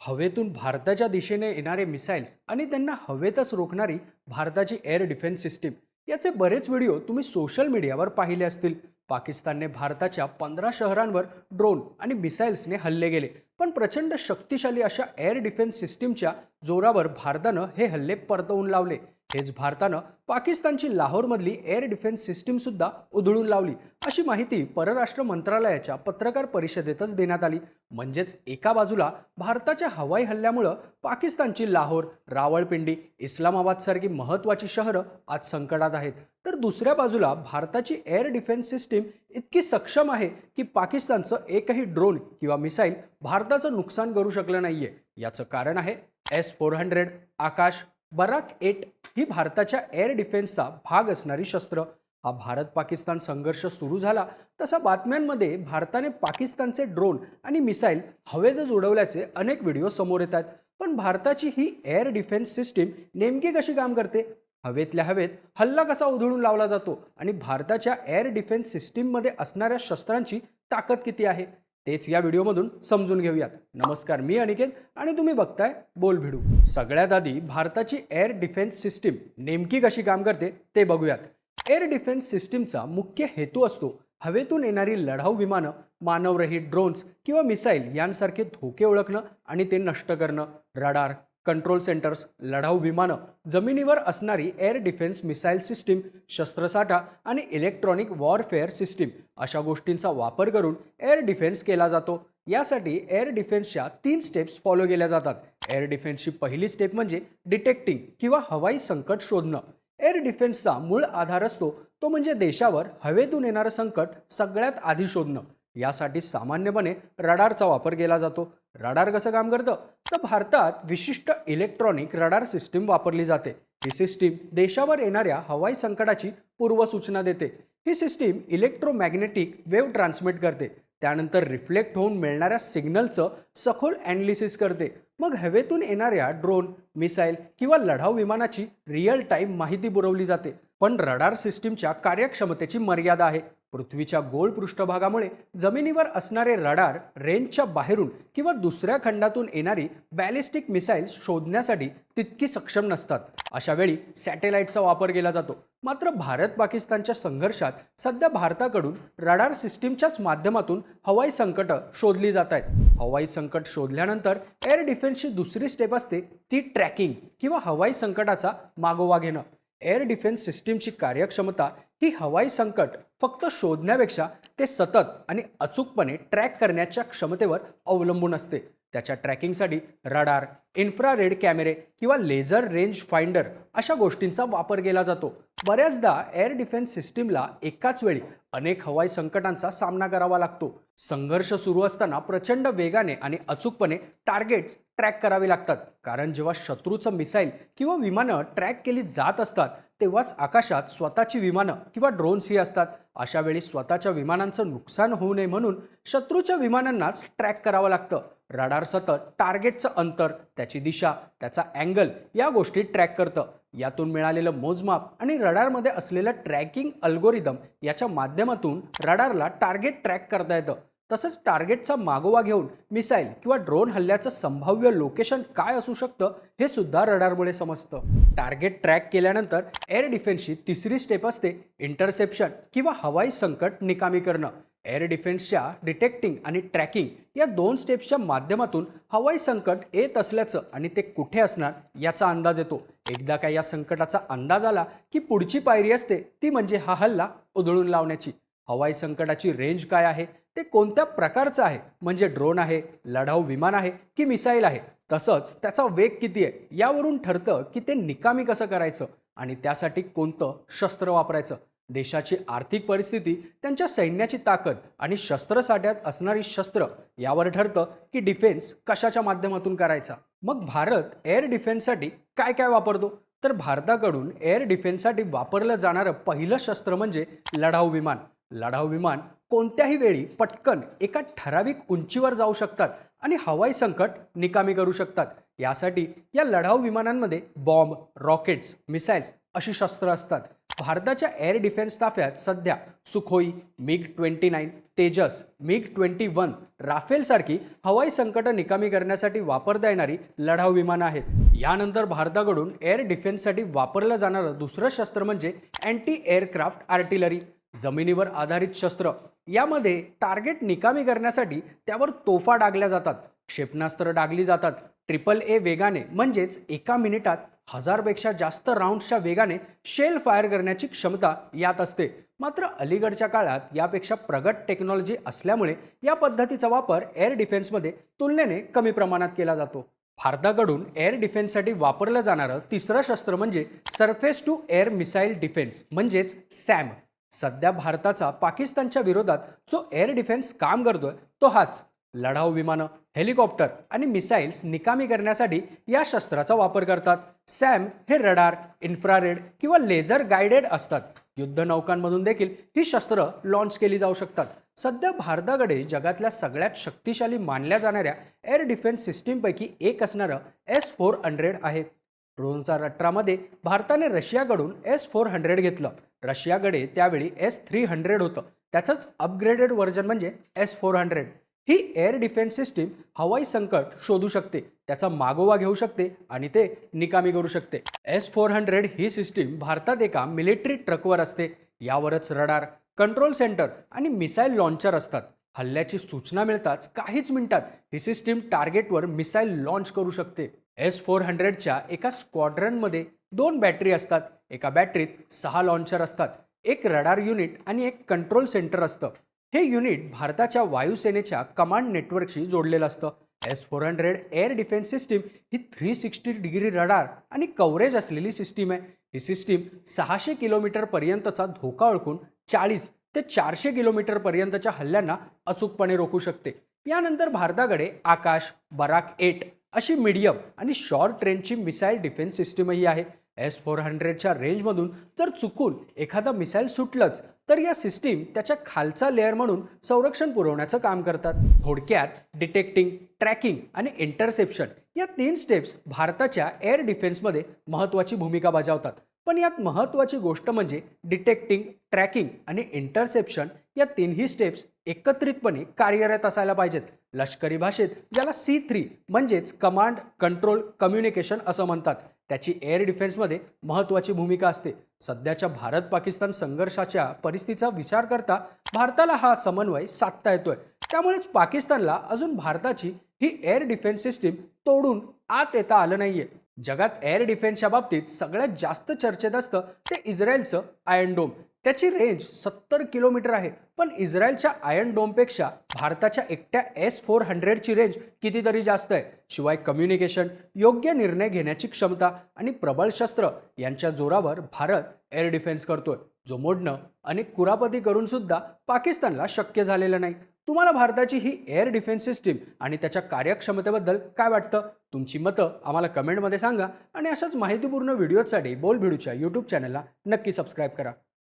हवेतून भारताच्या दिशेने येणारे मिसाईल्स आणि त्यांना हवेतच रोखणारी भारताची एअर डिफेन्स सिस्टीम याचे बरेच व्हिडिओ तुम्ही सोशल मीडियावर पाहिले असतील. पाकिस्तानने भारताच्या पंधरा शहरांवर ड्रोन आणि मिसाईल्सने हल्ले गेले पण प्रचंड शक्तिशाली अशा एअर डिफेन्स सिस्टीमच्या जोरावर भारतानं हे हल्ले परतवून लावले. हेच भारतानं पाकिस्तानची लाहोरमधली एअर डिफेन्स सिस्टीम सुद्धा उधळून लावली. अशी माहिती परराष्ट्र मंत्रालयाच्या पत्रकार परिषदेतच देण्यात आली. म्हणजेच एका बाजूला भारताच्या हवाई हल्ल्यामुळं पाकिस्तानची लाहोर रावळपिंडी इस्लामाबादसारखी महत्त्वाची शहरं आज संकटात आहेत. तर दुसऱ्या बाजूला भारताची एअर डिफेन्स सिस्टीम इतकी सक्षम आहे की पाकिस्तानचं एकही ड्रोन किंवा मिसाईल भारताचं नुकसान करू शकलं नाहीये. याचं कारण आहे S four hundred Akash Barak eight ही भारताच्या एअर डिफेन्सचा भाग असणारी शस्त्र. हा भारत पाकिस्तान संघर्ष सुरू झाला. तसा बातम्यांमध्ये भारताने पाकिस्तानचे ड्रोन आणि मिसाईल हवेतच उडवल्याचे अनेक व्हिडिओ समोर येतात पण भारताची ही एअर डिफेन्स सिस्टीम नेमकी कशी काम करते? हवेतल्या हवेत हल्ला कसा उधळून लावला जातो? आणि भारताच्या एअर डिफेन्स सिस्टीममध्ये असणाऱ्या शस्त्रांची ताकद किती आहे? तेच या व्हिडिओमधून समजून घेऊयात. नमस्कार मी अनिकेत आणि तुम्ही बघताय बोल भिडू. सगळ्यात आधी भारताची एअर डिफेन्स सिस्टीम नेमकी कशी काम करते ते बघूयात. एअर डिफेन्स सिस्टीमचा मुख्य हेतू असतो हवेतून येणारी लढाऊ विमानं मानवरहित ड्रोन्स किंवा मिसाईल यांसारखे धोके ओळखणं आणि ते नष्ट करणं रडार कंट्रोल सेंटर्स लढाऊ विमानं जमिनीवर असणारी एअर डिफेन्स मिसाईल सिस्टीम शस्त्रसाठा आणि इलेक्ट्रॉनिक वॉरफेअर सिस्टीम अशा गोष्टींचा वापर करून एअर डिफेन्स केला जातो. यासाठी एअर डिफेन्सच्या तीन स्टेप्स फॉलो केल्या जातात. एअर डिफेन्सची पहिली स्टेप म्हणजे डिटेक्टिंग किंवा हवाई संकट शोधणं. एअर डिफेन्सचा मूळ आधार असतो तो म्हणजे देशावर हवेतून येणारं संकट सगळ्यात आधी शोधणं. यासाठी सामान्यपणे रडारचा वापर केला जातो. रडार कसं काम करतं? तर भारतात विशिष्ट इलेक्ट्रॉनिक रडार सिस्टीम वापरली जाते. ही सिस्टीम देशावर येणाऱ्या हवाई संकटाची पूर्वसूचना देते. ही सिस्टीम इलेक्ट्रोमॅग्नेटिक वेव्ह ट्रान्समिट करते. त्यानंतर रिफ्लेक्ट होऊन मिळणाऱ्या सिग्नलचं सखोल ॲनालिसिस करते. मग हवेतून येणाऱ्या ड्रोन मिसाईल किंवा लढाऊ विमानाची रिअल टाईम माहिती पुरवली जाते. पण रडार सिस्टीमच्या कार्यक्षमतेची मर्यादा आहे. पृथ्वीच्या गोल पृष्ठभागामुळे जमिनीवर असणारे रडार रेंजच्या बाहेरून किंवा दुसऱ्या खंडातून येणारी बॅलिस्टिक मिसाईल्स शोधण्यासाठी तितकी सक्षम नसतात. अशा वेळी सॅटेलाईटचा वापर केला जातो. मात्र भारत पाकिस्तानच्या संघर्षात सध्या भारताकडून रडार सिस्टीमच्याच माध्यमातून हवाई संकट शोधली जात आहेत. हवाई संकट शोधल्यानंतर एअर डिफेन्सची दुसरी स्टेप असते ती ट्रॅकिंग किंवा हवाई संकटाचा मागोवा घेणं. एअर डिफेन्स सिस्टीमची कार्यक्षमता ही हवाई संकट फक्त शोधण्यापेक्षा ते सतत आणि अचूकपणे ट्रॅक करण्याच्या क्षमतेवर अवलंबून असते. त्याच्या ट्रॅकिंगसाठी रडार इन्फ्रारेड कॅमेरे किंवा लेझर रेंज फाइंडर अशा गोष्टींचा वापर केला जातो. बऱ्याचदा एअर डिफेन्स सिस्टीमला एकाच वेळी अनेक हवाई संकटांचा सामना करावा लागतो. संघर्ष सुरू असताना प्रचंड वेगाने आणि अचूकपणे टार्गेट्स ट्रॅक करावे लागतात. कारण जेव्हा शत्रूचं मिसाईल किंवा विमानं ट्रॅक केली जात असतात तेव्हाच आकाशात स्वतःची विमानं किंवा ड्रोन्सही असतात. अशा वेळी स्वतःच्या विमानांचं नुकसान होऊ नये म्हणून शत्रूच्या विमानांनाच ट्रॅक करावं लागतं. रडार सतत टार्गेटचं अंतर त्याची दिशा त्याचा अँगल या गोष्टी ट्रॅक करतं. यातून मिळालेलं मोजमाप आणि रडारमध्ये असलेलं ट्रॅकिंग अल्गोरिदम याच्या माध्यमातून रडारला टार्गेट ट्रॅक करता येतं. तसंच टार्गेटचा मागोवा घेऊन मिसाईल किंवा ड्रोन हल्ल्याचं संभाव्य लोकेशन काय असू शकतं हे सुद्धा रडारमुळे समजतं. टार्गेट ट्रॅक केल्यानंतर एअर डिफेन्सची तिसरी स्टेप असते इंटरसेप्शन किंवा हवाई संकट निकामी करणं. एअर डिफेन्सच्या डिटेक्टिंग आणि ट्रॅकिंग या दोन स्टेप्सच्या माध्यमातून हवाई संकट येत असल्याचं आणि ते कुठे असणार याचा अंदाज येतो. एकदा का या संकटाचा अंदाज आला की पुढची पायरी असते ती म्हणजे हा हल्ला उधळून लावण्याची. हवाई संकटाची रेंज काय आहे? ते कोणत्या प्रकारचं आहे? म्हणजे ड्रोन आहे लढाऊ विमान आहे की मिसाईल आहे? तसंच त्याचा वेग किती आहे? यावरून ठरतं की ते निकामी कसं करायचं आणि त्यासाठी कोणतं शस्त्र वापरायचं? देशाची आर्थिक परिस्थिती त्यांच्या सैन्याची ताकद आणि शस्त्रसाठ्यात असणारी शस्त्र यावर ठरतं की डिफेन्स कशाच्या माध्यमातून करायचा? मग भारत एअर डिफेन्ससाठी काय काय वापरतो? तर भारताकडून एअर डिफेन्ससाठी वापरलं जाणारं पहिलं शस्त्र म्हणजे लढाऊ विमान. लढाऊ विमान कोणत्याही वेळी पटकन एका ठराविक उंचीवर जाऊ शकतात आणि हवाई संकट निकामी करू शकतात. यासाठी या लढाऊ विमानांमध्ये बॉम्ब रॉकेट्स मिसाईल्स अशी शस्त्र असतात. भारताच्या एअर डिफेन्स ताफ्यात सध्या Sukhoi MiG twenty nine Tejas MiG twenty one राफेलसारखी हवाई संकटं निकामी करण्यासाठी वापरता येणारी लढाऊ विमानं आहेत. यानंतर भारताकडून एअर डिफेन्ससाठी वापरलं जाणारं दुसरं शस्त्र म्हणजे अँटी एअरक्राफ्ट आर्टिलरी. जमिनीवर आधारित शस्त्र. यामध्ये टार्गेट निकामी करण्यासाठी त्यावर तोफा डागल्या जातात. क्षेपणास्त्र डागली जातात. ट्रिपल ए वेगाने म्हणजेच एका मिनिटात हजारपेक्षा जास्त राऊंड्सच्या वेगाने शेल फायर करण्याची क्षमता यात असते. मात्र अलीकडच्या काळात यापेक्षा प्रगत टेक्नॉलॉजी असल्यामुळे या पद्धतीचा वापर एअर डिफेन्समध्ये तुलनेने कमी प्रमाणात केला जातो. भारताकडून एअर डिफेन्ससाठी वापरलं जाणारं तिसरं शस्त्र म्हणजे surface to air missile defence म्हणजेच सॅम. सध्या भारताचा पाकिस्तानच्या विरोधात जो एअर डिफेन्स काम करतोय तो हाच. लढाऊ विमानं हेलिकॉप्टर आणि मिसाईल्स निकामी करण्यासाठी या शस्त्राचा वापर करतात. सॅम हे रडार इन्फ्रारेड किंवा लेझर गायडेड असतात. युद्धनौकांमधून देखील ही शस्त्र लॉन्च केली जाऊ शकतात. सध्या भारताकडे जगातल्या सगळ्यात शक्तिशाली मानल्या जाणाऱ्या एअर डिफेन्स सिस्टीमपैकी एक असणारं एस फोर हंड्रेड आहे. दोन हजार अठरामध्ये भारताने रशियाकडून एस फोर हंड्रेड घेतलं. रशियाकडे त्यावेळी एस थ्री हंड्रेड होतं. त्याचंच अपग्रेडेड व्हर्जन म्हणजे एस फोर हंड्रेड. ही एअर डिफेन्स सिस्टीम हवाई संकट शोधू शकते. त्याचा मागोवा घेऊ शकते आणि ते निकामी करू शकते. एस फोर हंड्रेड ही सिस्टीम भारतात एका मिलिटरी ट्रकवर असते. यावरच रडार कंट्रोल सेंटर आणि मिसाईल लॉन्चर असतात. हल्ल्याची सूचना मिळताच काहीच मिनिटात ही सिस्टीम टार्गेटवर मिसाईल लॉन्च करू शकते. एस फोर हंड्रेडच्या एका स्क्वॉड्रनमध्ये दोन बॅटरी असतात. एका बॅटरीत सहा लॉन्चर असतात. एक रडार युनिट आणि एक कंट्रोल सेंटर असतं. हे युनिट भारताच्या वायुसेनेच्या कमांड नेटवर्कशी जोडलेलं असतं. S four hundred air defence system ही थ्री सिक्स्टी डिग्री रडार आणि कव्हरेज असलेली सिस्टीम आहे. ही सिस्टीम सहाशे किलोमीटरपर्यंतचा धोका ओळखून चाळीस ते चारशे किलोमीटर पर्यंतच्या हल्ल्यांना अचूकपणे रोखू शकते. यानंतर भारताकडे आकाश बराक एट अशी मीडियम आणि शॉर्ट रेंजची मिसाईल डिफेन्स सिस्टीमही आहे. एस फोर हंड्रेडच्या रेंजमधून जर चुकून एखादा मिसाईल सुटलंच तर या सिस्टीम त्याच्या खालचा लेअर म्हणून संरक्षण पुरवण्याचं काम करतात. थोडक्यात डिटेक्टिंग ट्रॅकिंग आणि इंटरसेप्शन या तीन स्टेप्स भारताच्या एअर डिफेन्समध्ये महत्त्वाची भूमिका बजावतात. पण यात महत्त्वाची गोष्ट म्हणजे डिटेक्टिंग ट्रॅकिंग आणि इंटरसेप्शन या तिन्ही स्टेप्स एकत्रितपणे कार्यरत असायला पाहिजेत. लष्करी भाषेत ज्याला सी थ्री म्हणजेच कमांड कंट्रोल कम्युनिकेशन असं म्हणतात. त्याची एअर डिफेन्समध्ये महत्त्वाची भूमिका असते. सध्याच्या भारत पाकिस्तान संघर्षाच्या परिस्थितीचा विचार करता भारताला हा समन्वय साधता येतोय. त्यामुळेच पाकिस्तानला अजून भारताची ही एअर डिफेन्स सिस्टीम तोडून आत येता आलं नाहीये. जगात एअर डिफेन्सच्या बाबतीत सगळ्यात जास्त चर्चेत असतं ते इस्रायलचं आयन डोम त्याची रेंज सत्तर किलोमीटर आहे. पण इस्रायलच्या आयन डोमपेक्षा भारताच्या एकट्या एस फोर हंड्रेडची रेंज कितीतरी जास्त आहे. शिवाय कम्युनिकेशन योग्य निर्णय घेण्याची क्षमता आणि प्रबळ शस्त्र यांच्या जोरावर भारत एअर डिफेन्स करतोय. जो मोडणं अनेक कुरापती करून सुद्धा पाकिस्तानला शक्य झालेलं नाही. तुम्हाला भारताची ही एअर डिफेन्स सिस्टीम आणि त्याच्या कार्यक्षमतेबद्दल काय वाटतं? तुमची मतं आम्हाला कमेंटमध्ये सांगा आणि अशाच माहितीपूर्ण व्हिडिओजसाठी बोल भिडूच्या यूट्यूब चॅनलला नक्की सबस्क्राईब करा.